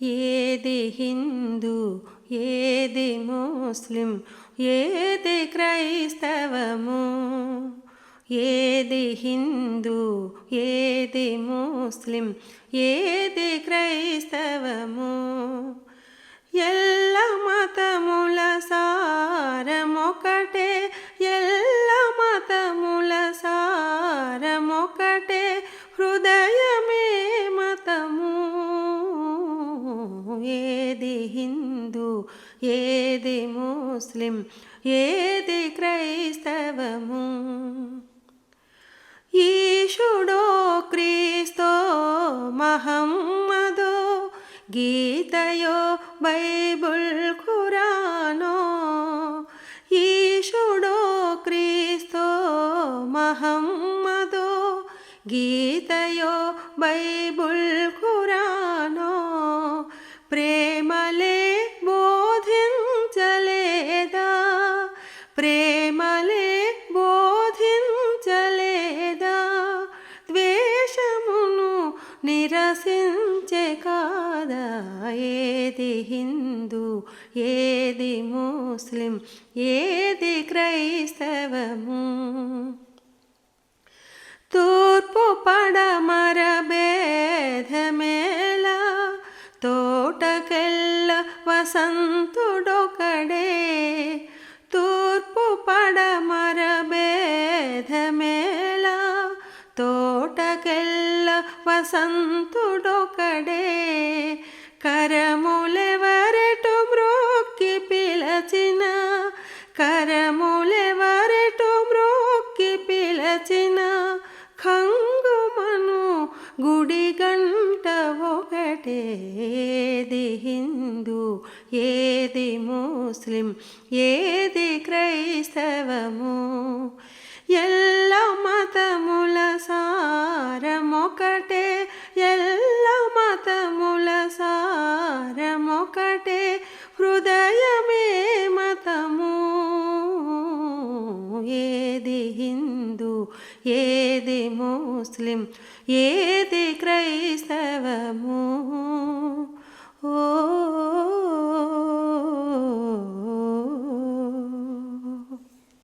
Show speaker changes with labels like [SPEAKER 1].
[SPEAKER 1] ఏది హిందూ ఏది ముస్లిం ఏది క్రైస్తవము ఏది హిందూ ఏది ముస్లిం ఏది క్రై ఏది హిందూ ఏది ముస్లిం ఏది క్రైస్తవము? ఈశుడో క్రీస్తో మహమ్మదో గీతయో బైబుల్ ఖురానో. ఈశుడో క్రీస్తో మహమ్మదో గీతయో బైబుల్ ఖురా నిరసించే కాదా? ఏది హిందూ ఏది ముస్లిం ఏది క్రైస్తవము? తూర్పు పడమర భేదమేలా? తోటకెళ్ళ వసంతుడొకడే వసంతుడొకడే కరములెవరటు మ్రోక్కి పిలచిన కరములెవరటు మ్రోక్కి పిలచిన ఖంగుమను గుడి గంట ఒకటే. ఏది హిందూ ఏది ముస్లిం ఏది క్రైస్తవము? హృదయమే మతము. ఏది హిందూ ఏది ముస్లిం ఏది క్రైస్తవము? ఓ